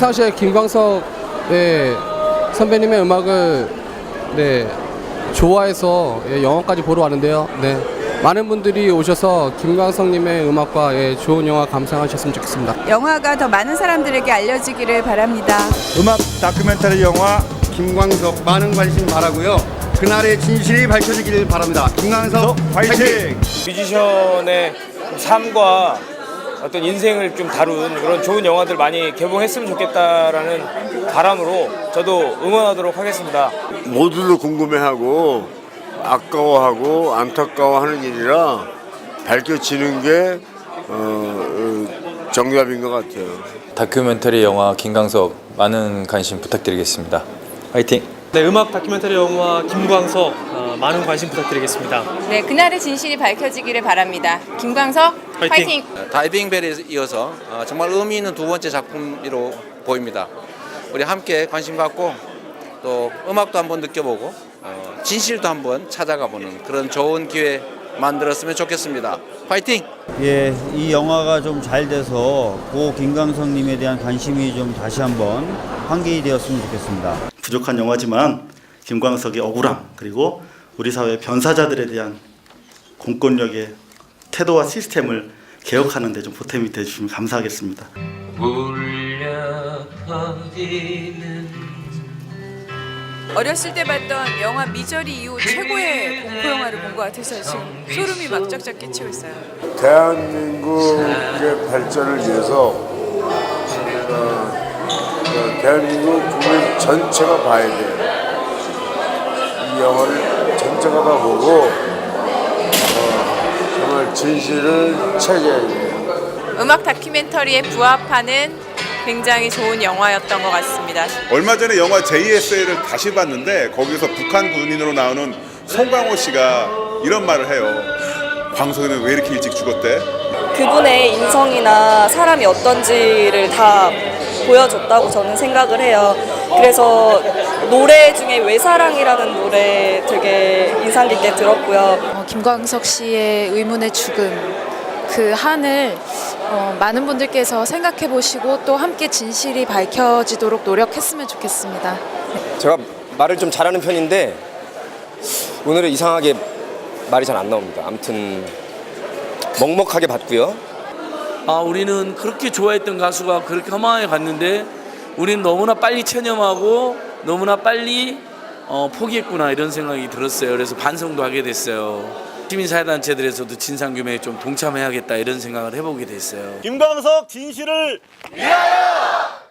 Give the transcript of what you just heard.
평상시에 김광석 네, 선배님의 음악을 네, 좋아해서 예, 영화까지 보러 왔는데요. 네. 많은 분들이 오셔서 김광석님의 음악과 예, 좋은 영화 감상하셨으면 좋겠습니다. 영화가 더 많은 사람들에게 알려지기를 바랍니다. 음악 다큐멘터리 영화 김광석 많은 관심 바라고요. 그날의 진실이 밝혀지길 바랍니다. 김광석 파이팅! 뮤지션의 삶과 어떤 인생을 좀 다룬 그런 좋은 영화들 많이 개봉했으면 좋겠다라는 바람으로 저도 응원하도록 하겠습니다. 모두들 궁금해하고 아까워하고 안타까워하는 일이라 밝혀지는 게 어, 어, 정답인 것 같아요. 다큐멘터리 영화 김광석 많은 관심 부탁드리겠습니다. 화이팅! 네, 음악 다큐멘터리 영화 김광석 어, 많은 관심 부탁드리겠습니다. 네, 그날의 진실이 밝혀지기를 바랍니다. 김광석 화이팅! 화이팅! 다이빙 벨에 이어서 어, 정말 의미 있는 두 번째 작품으로 보입니다. 우리 함께 관심 갖고 또 음악도 한번 느껴보고 어, 진실도 한번 찾아가 보는 그런 좋은 기회 만들었으면 좋겠습니다. 파이팅! 예, 이 영화가 좀 잘 돼서 고 김광석님에 대한 관심이 좀 다시 한번 환기 되었으면 좋겠습니다. 부족한 영화지만 김광석의 억울함 그리고 우리 사회 변사자들에 대한 공권력의 태도와 시스템을 개혁하는 데 좀 보탬이 되 주시면 감사하겠습니다. 어렸을 때 봤던 영화 미저리 이후 최고의 공포 영화를 본 것 같아서 지금 소름이 막 쫙쫙 끼치고 있어요. 대한민국의 발전을 위해서 어, 어, 대한민국 국민 전체가 봐야 돼요. 이 영화를 전체가 다 보고 어, 정말 진실을 찾아야 돼요. 음악 다큐멘터리에 부합하는 굉장히 좋은 영화였던 것 같습니다. 얼마 전에 영화 JSA를 다시 봤는데 거기서 북한 군인으로 나오는 송강호 씨가 이런 말을 해요. 광석이는 왜 이렇게 일찍 죽었대? 그분의 인성이나 사람이 어떤지를 다 보여줬다고 저는 생각을 해요. 그래서 노래 중에 외사랑이라는 노래 되게 인상 깊게 들었고요. 어, 김광석 씨의 의문의 죽음 그 한을 어, 많은 분들께서 생각해 보시고 또 함께 진실이 밝혀지도록 노력했으면 좋겠습니다. 제가 말을 좀 잘하는 편인데 오늘은 이상하게 말이 잘 안 나옵니다. 아무튼 먹먹하게 봤고요. 아, 우리는 그렇게 좋아했던 가수가 그렇게 허망하게 갔는데 우리는 너무나 빨리 체념하고 너무나 빨리 어, 포기했구나 이런 생각이 들었어요. 그래서 반성도 하게 됐어요. 시민사회단체들에서도 진상규명에 좀 동참해야겠다 이런 생각을 해보게 됐어요. 김광석 진실을 위하여!